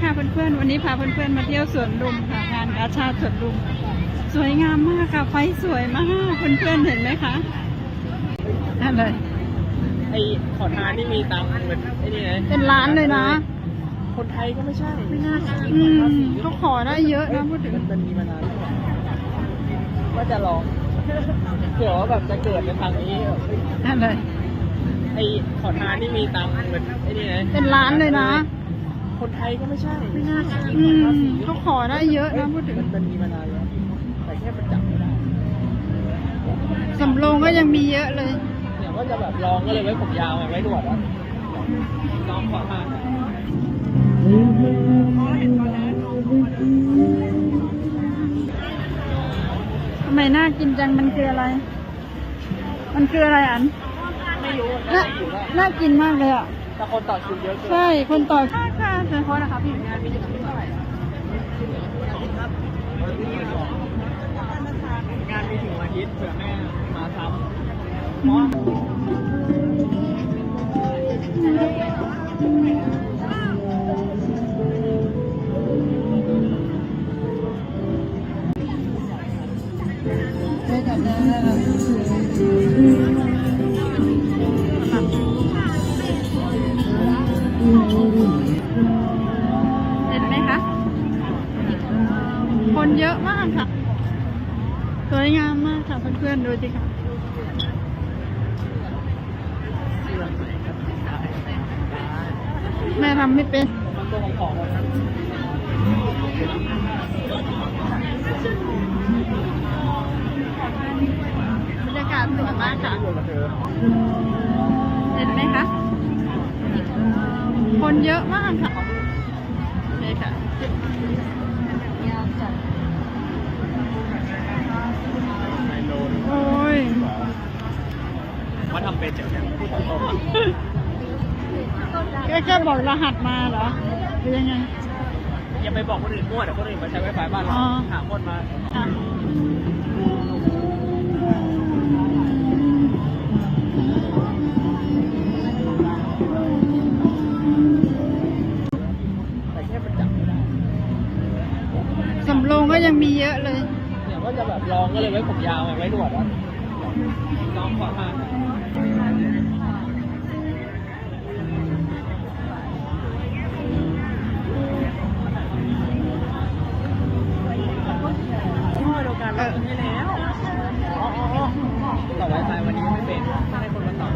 พื่อนๆ วันนี้พาเพื่อนๆ มาเที่ยวสวนลุมค่ะ งานกาชาติสวนลุม สวยงามมากค่ะ ไฟสวยมาก เพื่อนๆ เห็นไหมคะอะไรไอ้ขอทานที่มีตังค์เหมือนไอ้นี่ไงเป็นร้านเลยนะ คนไทยก็ไม่ใช่ ไม่น่าใช่อืมเขาขอได้เยอะนะพูดถึงมันมันมีมานานแล้วว่าจะลองเผื่อว่าแบบจะเกิดในทางนี้แบบอะไรไอ้ขอทานที่มีตังค์เหมือนไอ้นี่ไงเป็นร้านเลยนะ คนไทยก็ไม่ใช่ไม่น่าใช่อืมเขาขอได้เยอะนะพูดถึงมันมันมีมานานแล้วแต่แค่มันจับไม่ได้สำโรงก็ยังมีเยอะเลยเนี่ยว่าจะแบบลองก็เลยไว้ผมยาวไงไว้หนวดอะลองขอทานทำไมน่ากินจังมันคืออะไร มันคืออะไรอันไม่รู้น่าน่าจะอยู่ได้น่ากินมากเลยอะ แต่คนต่อคิวเยอะเกินใช่คนต่อค่ะค่ะเชิญโค้ชนะคะพี่งานมีถึงเท่าไหร่งานมีถึงวันอาทิตย์เผื่อแม่มาซ้ำเพราะ สวยงามมากค่ะเพื่อนๆดูสิค่ะแม่ทำไม่เป็นบรรยากาศสวยมากค่ะ เห็นไหมคะ คนเยอะมากค่ะนี่ค่ะ โลโอ้ยว่าทำเป็นจากพูดตรงแค่แค่บอกรหัสมาเหรอหรือยังไงๆอย่าไปบอกคนอื่นมั่วเดี๋ยวคนอื่นมาใช้ไวไฟบ้านเราอ๋อหาคนมาอะ嗯แต่แค่มันจับไม่ได้สำโรงก็ยังมีเยอะเลย เนี่ยว่าจะแบบลองก็เลยไว้ผมยาวไงไว้หนวดอะลองขอทานพ่อเดียวกันเราให้แล้วอ๋ออ๋ออ๋อต่อไวไฟวันนี้ไม่เป็นให้คนมาต่อ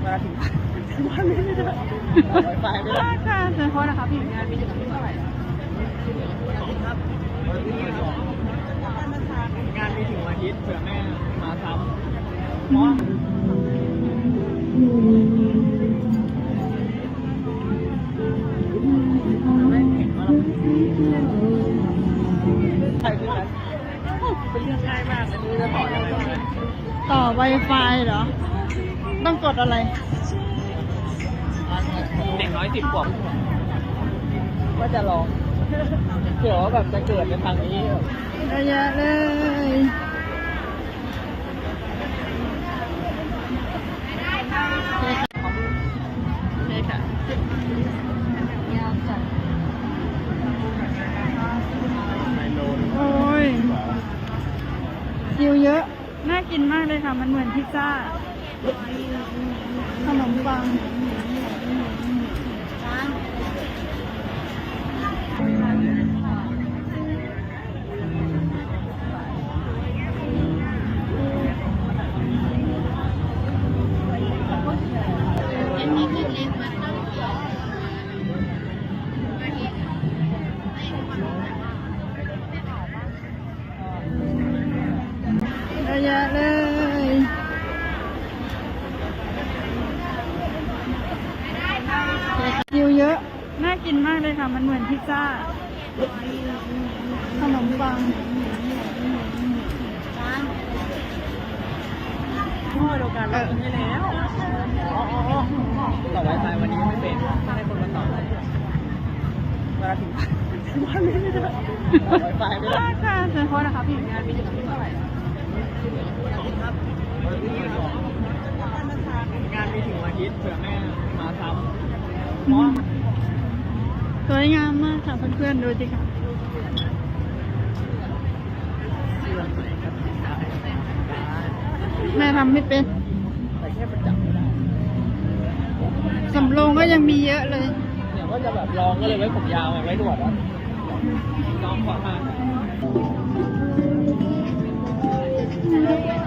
เวลาถึงวันนี้ไม่ได้ต่อไวไฟไม่ได้ค่ะเชิญโค้ชนะคะพี่งานมีถึงเท่าไหร่ครับ งานมีถึงวันอาทิตย์เผื่อแม่มาซ้ำเพราะว่าไม่เห็นว่าเราใช่คือนั้นเป็นเรื่องง่ายมากอันนี้จะต่อยังไงวะต่อ Wi-Fi เหรอ ต้องกดอะไร เด็กน้อยสิบขวบว่าจะลอง เผื่อว่าแบบจะเกิดในทางนี้แบบเยอะแยะเลยนี่ค่ะไมโลโอ้ยคิวเยอะ น่ากินมากเลยค่ะ มันเหมือนพิซซ่า ขนมปัง เยอะ น่ากินมากเลยค่ะ มันเหมือนพิซซ่า ขนมปังพ่อเดียวกันเราให้แล้วอ๋ออ๋ออ๋อต่อไวไฟวันนี้ยังไม่เป็นให้คนมาต่อเวลาถึงบ้านไม่ได้ไวไฟไม่ได้ค่ะแต่โทษนะครับพี่งานมีถึงเท่าไหร่งานมีถึงวันอาทิตย์เผื่อแม่มาซ้ำเพราะ สวยงามมากค่ะเพื่อนๆดูสิค่ะแม่ทำไม่เป็นแต่แค่ประจับไม่ได้สำโรงก็ยังมีเยอะเลยเนี่ยว่าจะแบบลองก็เลยไว้ผมยาวไงไว้หนวดอะน้องขอทานเห็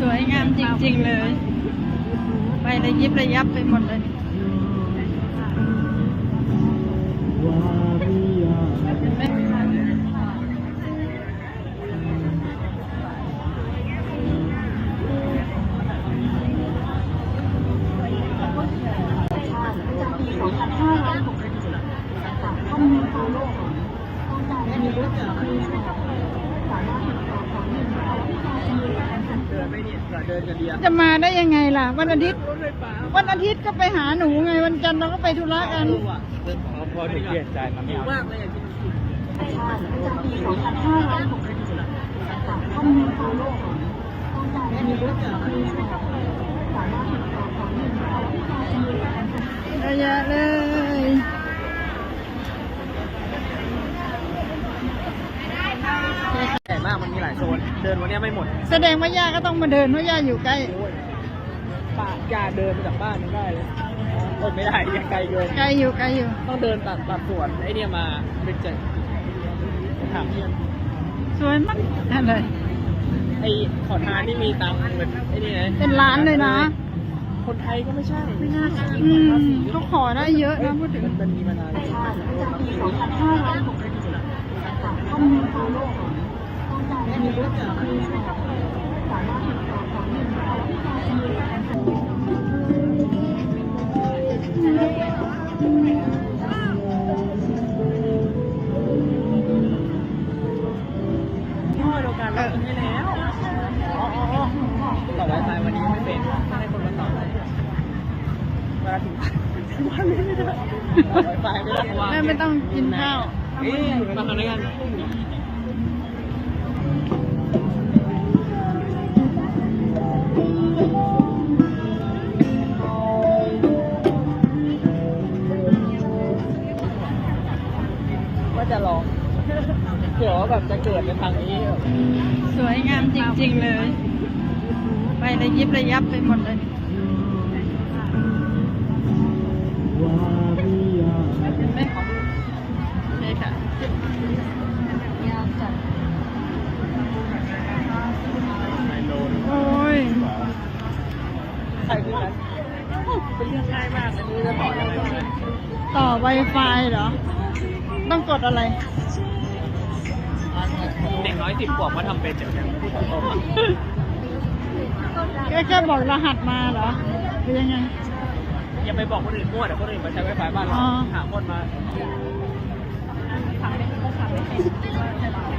สวยงามจริงๆเลย ไปเลยยิบระยับไปหมดเลย ดินไม่เนี่ยเดินกันเดียวจะมาได้ยังไงล่ะ วันอาทิตย์ รถไฟฟ้าวันอาทิตย์ก็ไปหาหนูไง วันจันทร์เราก็ไปธุระกันพอถึงเปลี่ยนใจมาไม่เอามากเลยอะเยอะแยะเลยใหญ่มากมันมีหลายโซน เดินวันเนี้ยไม่หมดแสดงว่าย่าก็ต้องมาเดินเพราะย่าอยู่ใกล้โอ้ยป้าย่าเดินมาจากบ้านยังได้เลยโอ้ยไม่ได้ยังไกลเกินไกลอยู่ไกลอยู่ ต้องเดินตัดตัดสวนไอเนี่ยมาเป็นเจ็ดถามเพื่อนสวยมากอะไรไอขอทานที่มีตังค์เหมือนไอนี่นะเป็นร้านเลยนะ คนไทยก็ไม่ใช่ไม่น่าจะอืมเขาขอได้เยอะนะพูดถึงมันมีมานานพ่อเดียวกันเรากินให้แล้วอ๋ออ๋ออ๋อ ต่อไวไฟวันนี้ไม่เป็นให้คนมาต่อเลยเวลาถึงบ้านไม่ได้ไวไฟไม่ได้แม่ไม่ต้องกินข้าวเอ๊ะมาทำด้วยกัน เกิดในทางนี้ สวยงามจริง ๆ เลย ไประยิบระยับไปหมดเลยเห็นไหมนี่ค่ะโอ้ยใครคือนั้นเป็นเรื่องง่ายมากอันนี้จะต่อยังไงวะต่อ Wi-Fi เหรอ ต้องกดอะไร เด็กน้อยสิบขวบก็ทำเป็นอย่างนี้พูดแค่บอกรหัสมาเหรอเป็นยังไง อย่าไปบอกคนอื่นมั่วเดี๋ยวคนอื่นมาใช้ไวไฟบ้านเราหาคนมา ถามเป็นภาษาไม่เป็น